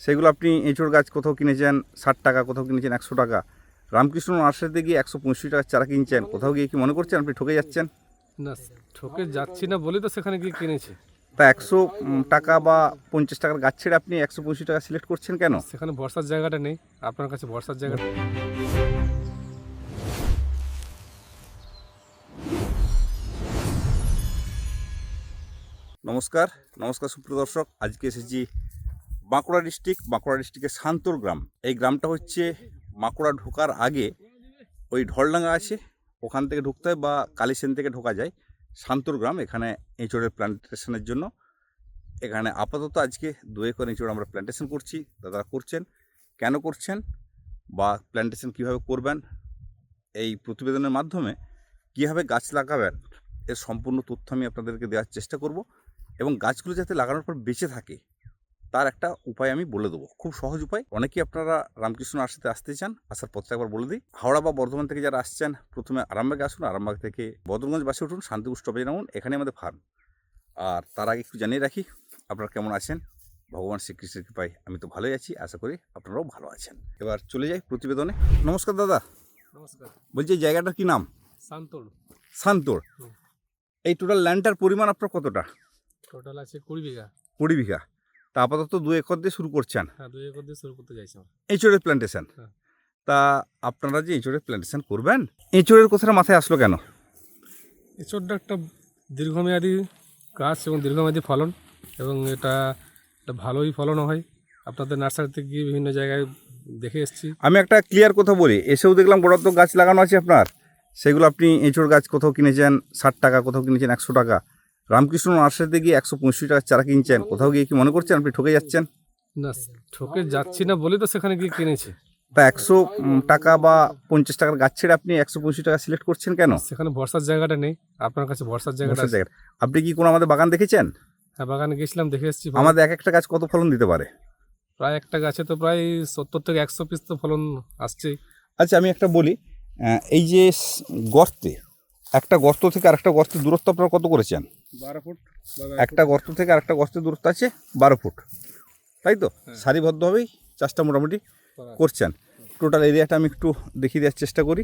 সেগুলো আপনি এঁচড় গাছ কোথাও কিনেছেন ষাট টাকা কোথাও কিনেছেন একশো টাকা। রামকৃষ্ণ নার্সারিতে গিয়ে একশো পঁয়ষট্টি টাকার চারা কিনছেন কোথাও গিয়ে কি মনে করছেন আপনি ঠকে যাচ্ছেন? না ঠকে যাচ্ছি না বলে তো সেখানে গিয়ে কিনেছি। তা একশো টাকা বা পঞ্চাশ টাকার গাছ ছেড়ে আপনি একশো পঁয়ষট্টি টাকা সিলেক্ট করছেন কেন? সেখানে বর্ষার জায়গাটা নেই আপনার কাছে বর্ষার জায়গাটা নমস্কার নমস্কার সুপ্রিয় দর্শক আজকে এসেছি বাঁকুড়া ডিস্ট্রিক্ট, বাঁকুড়া ডিস্ট্রিক্টের শান্তর গ্রাম। এই গ্রামটা হচ্ছে বাঁকুড়া ঢোকার আগে ওই ঢলডাঙ্গা আছে, ওখান থেকে ঢুকতে হয় বা কালীসেন থেকে ঢোকা যায়। শান্তর গ্রাম, এখানে এঁচড়ের প্ল্যান্টেশনের জন্য। এখানে আপাতত আজকে দু একর এঁচড় আমরা প্ল্যান্টেশন করছি। দাদারা করছেন। কেন করছেন বা প্ল্যান্টেশন কীভাবে করবেন? এই প্রতিবেদনের মাধ্যমে কীভাবে গাছ লাগাবেন এর সম্পূর্ণ তথ্য আমি আপনাদেরকে দেওয়ার চেষ্টা করব এবং গাছগুলো যাতে লাগানোর পর বেঁচে থাকে। তার একটা উপায় আমি বলে দেবো। খুব সহজ উপায়। অনেকেই আপনারা রামকৃষ্ণ আসাতে আসতে চান আসার পথটা একবার বলে দিই। হাওড়া বা বর্ধমান থেকে যারা আসছেন প্রথমে আরামবাগে আসুন। আরামবাগ থেকে বদরগঞ্জ বাসে উঠুন শান্তিপুর স্টপেজে নামুন। এখানে আমাদের ফার্ম আর তার আগে একটু জানিয়ে রাখি আপনারা কেমন আছেন? ভগবান শ্রীকৃষ্ণের কৃপায় আমি তো ভালোই আছি। আশা করি আপনারাও ভালো আছেন। এবার চলে যাই প্রতিবেদনে। নমস্কার দাদা। নমস্কার। বলছি এই জায়গাটার কি নাম? শান্তর শান্তর এই টোটাল ল্যান্ডটার পরিমাণ আপনার কতটা? টোটাল আছে কুড়ি বিঘা। কুড়ি বিঘা। তা আপাতত দু একর দিয়ে শুরু করছেন। হ্যাঁ দুই একর দিয়ে শুরু করতে চাইছি এঁচড়ের প্ল্যান্টেশন হ্যাঁ। তা আপনারা যে এঁচড়ের প্ল্যান্টেশন করবেন এঁচড়ের কথাটা মাথায় আসলো কেন? এচোরটা একটা দীর্ঘমেয়াদী গাছ এবং দীর্ঘমেয়াদী ফলন এবং এটা একটা ভালোই ফলনও হয়। আপনাদের নার্সারিতে গিয়ে বিভিন্ন জায়গায় দেখে এসেছি। আমি একটা ক্লিয়ার কথা বলি এসেও দেখলাম বড় তো গাছ লাগানো আছে আপনার। সেগুলো আপনি এঁচড় গাছ কোথাও কিনেছেন ষাট টাকা কোথাও কিনেছেন একশো টাকা। রামকৃষ্ণ নার্সারিতে গিয়ে একশো পঁয়ষট্টি টাকার চারা কিনছেন। কোথাও গিয়ে কি মনে করছেন আপনি ঠকে যাচ্ছেন? না ঠকে যাচ্ছি না বলে তো সেখানে গিয়ে কিনেছি। তা একশো টাকা বা পঞ্চাশ টাকার গাছ ছেড়ে আপনি একশো পঁয়ষট্টি টাকা সিলেক্ট করছেন কেন? সেখানে বর্ষার জায়গাটা নেই আপনার কাছে বর্ষার জায়গাটা আছে। জায়গা আপনি কি কোনো আমাদের বাগান দেখেছেন? হ্যাঁ বাগানে গেছিলাম দেখে এসেছি। আমাদের এক একটা গাছ কত ফলন দিতে পারে? প্রায় একটা গাছে তো প্রায় সত্তর থেকে একশো পিস তো ফলন আসছে আচ্ছা আমি একটা বলি এই যে গর্তে একটা গর্ত থেকে আরেকটা গর্তের দূরত্ব আপনারা কত করেছেন? বারো ফুট একটা গর্ত থেকে আরেকটা গর্তের দূরত্ব আছে বারো ফুট। তাই তো? সারিবদ্ধভাবেই চাষটা মোটামুটি করছেন। টোটাল এরিয়াটা আমি একটু দেখিয়ে দেওয়ার চেষ্টা করি।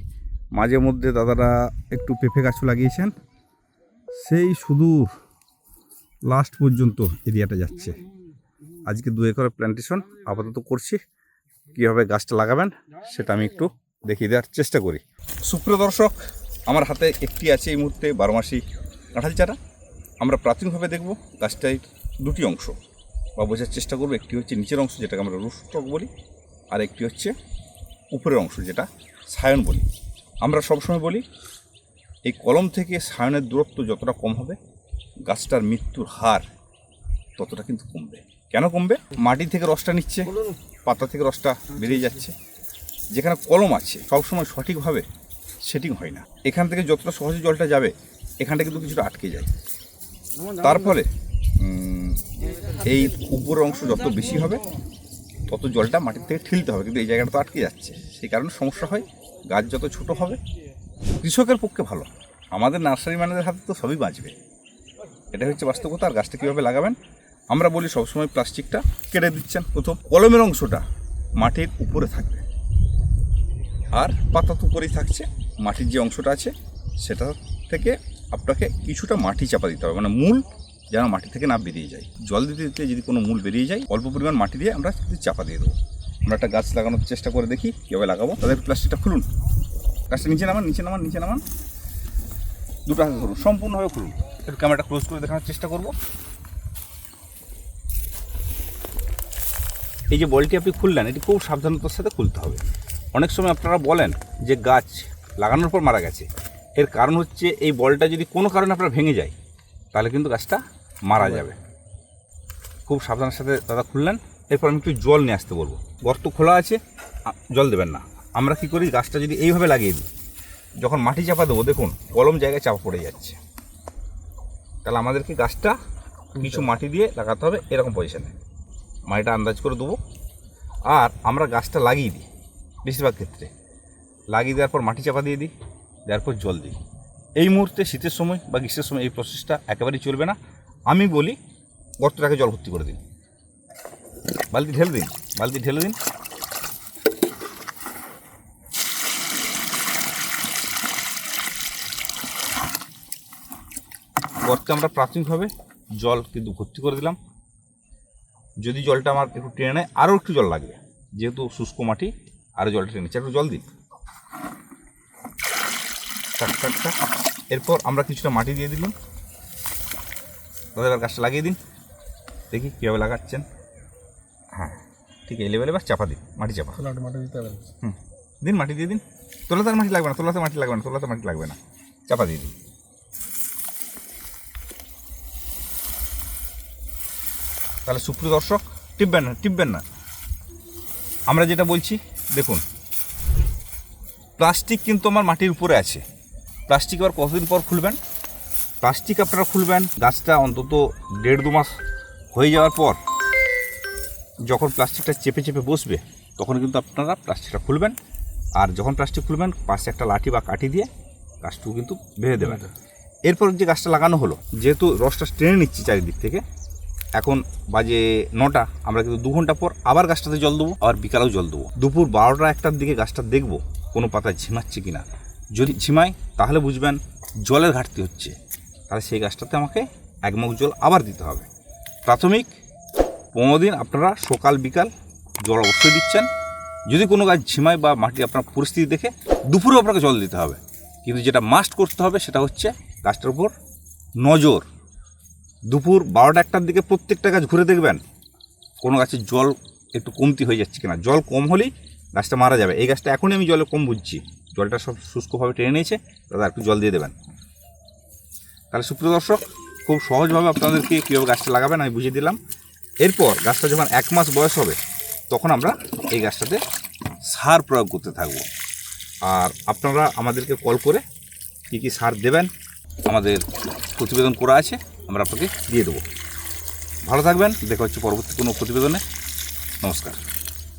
মাঝে মধ্যে দাদারা একটু পেঁপে গাছও লাগিয়েছেন। সেই সুদূর লাস্ট পর্যন্ত এরিয়াটা যাচ্ছে। আজকে দু একর প্ল্যান্টেশন আপাতত করছি। কীভাবে গাছটা লাগাবেন সেটা আমি একটু দেখিয়ে দেওয়ার চেষ্টা করি। সুপ্রিয় দর্শক আমার হাতে একটি আছে এই মুহূর্তে বারো মাসি কাঁঠাল চারা। আমরা প্রাথমিকভাবে দেখব গাছটায় দুটি অংশ। বা বোঝার চেষ্টা করব একটি হচ্ছে নিচের অংশ যেটাকে আমরা রুস্টক বলি আর একটি হচ্ছে উপরের অংশ যেটা সায়ন বলি। আমরা সবসময় বলি এই কলম থেকে সায়নের দূরত্ব যতটা কম হবে গাছটার মৃত্যুর হার ততটা কিন্তু কমবে। কেন কমবে? মাটি থেকে রসটা নিচ্ছে পাতা থেকে রসটা বেরিয়ে যাচ্ছে। যেখানে কলম আছে সবসময় সঠিকভাবে সেটিং হয় না। এখান থেকে যতটা সহজে জলটা যাবে এখানটা কিন্তু কিছুটা আটকে যায়। তারপরে উম, এই উপরের অংশ যত বেশি হবে তত জলটা মাটির থেকে ঠেলতে হবে কিন্তু এই জায়গাটা তো আটকে যাচ্ছে। সেই কারণে সমস্যা হয় গাছ যত ছোট হবে কৃষকের পক্ষে ভালো। আমাদের নার্সারি ম্যানেজার হাতে তো সবই বাঁচবে। এটা হচ্ছে বাস্তবতা আর গাছটা কীভাবে লাগাবেন? আমরা বলি সবসময় প্লাস্টিকটা কেটে দিচ্ছেন প্রথম। কলমের অংশটা মাটির উপরে থাকবে। আর পাতা তো উপরেই থাকছে মাটির যে অংশটা আছে সেটা থেকে আপনাকে কিছুটা মাটি চাপা দিতে হবে। মানে মূল যেন মাটি থেকে না বেরিয়ে যায়। জল দিতে দিতে যদি কোনো মূল বেরিয়ে যায়, অল্প পরিমাণ মাটি দিয়ে আমরা চাপা দিয়ে দেবো। আমরা একটা গাছ লাগানোর চেষ্টা করে দেখি কীভাবে লাগাবো। তাদের প্লাস্টিকটা খুলুন। গাছটা নিচে নামান নিচে নামান নিচে নামান। দুটো হাতে ধরুন, সম্পূর্ণভাবে খুলুন। একটু ক্যামেরাটা ক্লোজ করে দেখানোর চেষ্টা করব। এই যে বলটি আপনি খুললেন, এটি খুব সাবধানতার সাথে খুলতে হবে। অনেক সময় আপনারা বলেন যে গাছ লাগানোর পর মারা গেছে। এর কারণ হচ্ছে এই বলটা যদি কোনো কারণে আপনার ভেঙে যায় তাহলে কিন্তু গাছটা মারা যাবে। খুব সাবধানের সাথে দাদা খুললেন। এরপর আমি একটু জল নিয়ে আসতে বলব। গর্ত খোলা আছে জল দেবেন না। আমরা কি করি গাছটা যদি এইভাবে লাগিয়ে দিই যখন মাটি চাপা দেবো দেখুন কলম জায়গায় চাপা পড়ে যাচ্ছে। তাহলে আমাদেরকে গাছটা কিছু মাটি দিয়ে লাগাতে হবে এরকম পজিশনে মাটিটা আন্দাজ করে দেবো। আর আমরা গাছটা লাগিয়ে দিই বেশিরভাগ ক্ষেত্রে। লাগিয়ে দেওয়ার পর মাটি চাপা দিয়ে দিই। দেওয়ার পর জল দিই এই মুহূর্তে শীতের সময় বা গ্রীষ্মের সময় এই প্রসেসটা একেবারেই চলবে না। আমি বলি, গর্তটাকে জল ভর্তি করে দিন। বালতি ঢেলে দিন, বালতি ঢেলে দিন। গর্তে আমরা প্রাথমিকভাবে জল কিন্তু ভর্তি করে দিলাম। যদি জলটা আমার একটু টেনে নেয়, আরও একটু জল লাগবে। যেহেতু শুষ্ক মাটি, আরও জলটা টেনে নিচ্ছে একটু জল দিন। টাক টাক টাক এরপর আমরা কিছুটা মাটি দিয়ে দিলাম। দাদা এবার গাছটা লাগিয়ে দিন। দেখি কীভাবে লাগাচ্ছেন। হ্যাঁ ঠিক এই লেভেলে এবার চাপা দিন মাটি চাপা। মাটি দিতে হবে। হুম দিন মাটি দিয়ে দিন। তোলাতে আর মাটি লাগবে না তোলাতে মাটি লাগবে না তোলাতে মাটি লাগবে না। চাপা দিয়ে দিন। তাহলে সুপ্রিয় দর্শক টিপবেন না টিপবেন না। আমরা যেটা বলছি দেখুন। প্লাস্টিক কিন্তু আমার মাটির উপরে আছে। প্লাস্টিক আবার কতদিন পর খুলবেন? প্লাস্টিক আপনারা খুলবেন, গাছটা অন্তত দেড় দু মাস হয়ে যাওয়ার পর যখন প্লাস্টিকটা চেপে চেপে বসবে, তখন কিন্তু আপনারা প্লাস্টিকটা খুলবেন। আর যখন প্লাস্টিক খুলবেন, পাশে একটা লাঠি বা কাঠি দিয়ে গাছটুকু কিন্তু বেঁধে দেবেন। এরপর যে গাছটা লাগানো হলো, যেহেতু রসটা টেনে নিচ্ছি চারিদিক থেকে, এখন বাজে নটা, আমরা কিন্তু দু ঘণ্টা পর আবার গাছটাতে জল দেবো, আবার বিকালেও জল দেবো। দুপুর বারোটা একটার দিকে গাছটা দেখব, কোনো পাতা ঝিমাচ্ছে কি না যদি ঝিমায় তাহলে বুঝবেন জলের ঘাটতি হচ্ছে। তাহলে সেই গাছটাতে আমাকে এক মগ জল আবার দিতে হবে। প্রাথমিক, পনেরো দিন আপনারা সকাল, বিকাল জল অবশ্যই দিচ্ছেন। যদি কোনো গাছ ঝিমায় বা মাটি আপনার পরিস্থিতি দেখে, দুপুরেও আপনাকে জল দিতে হবে। কিন্তু যেটা মাস্ট করতে হবে, সেটা হচ্ছে গাছটার উপর নজর। দুপুর বারোটা একটার দিকে প্রত্যেকটা গাছ ঘুরে দেখবেন, কোনো গাছের জল একটু কমতি হয়ে যাচ্ছে কিনা। জল কম হলেই গাছটা মারা যাবে। এই গাছটা এখনই আমি জলে কম বুঝছি। জলটা সব শুষ্কভাবে টেনে নিয়েছে, দাদা একটু জল দিয়ে দেবেন। তাহলে সুপ্রিয় দর্শক, খুব সহজভাবে আপনাদেরকে কীভাবে গাছটা লাগাবেন আমি বুঝিয়ে দিলাম। এরপর গাছটা যখন এক মাস বয়স হবে, তখন আমরা এই গাছটাতে সার প্রয়োগ করতে থাকব। আর আপনারা আমাদেরকে কল করে কী কী সার দেবেন, আমাদের প্রতিবেদন করা আছে, আমরা আপনাকে দিয়ে দেবো। ভালো থাকবেন, দেখা হচ্ছে পরবর্তী কোনো প্রতিবেদনে। নমস্কার।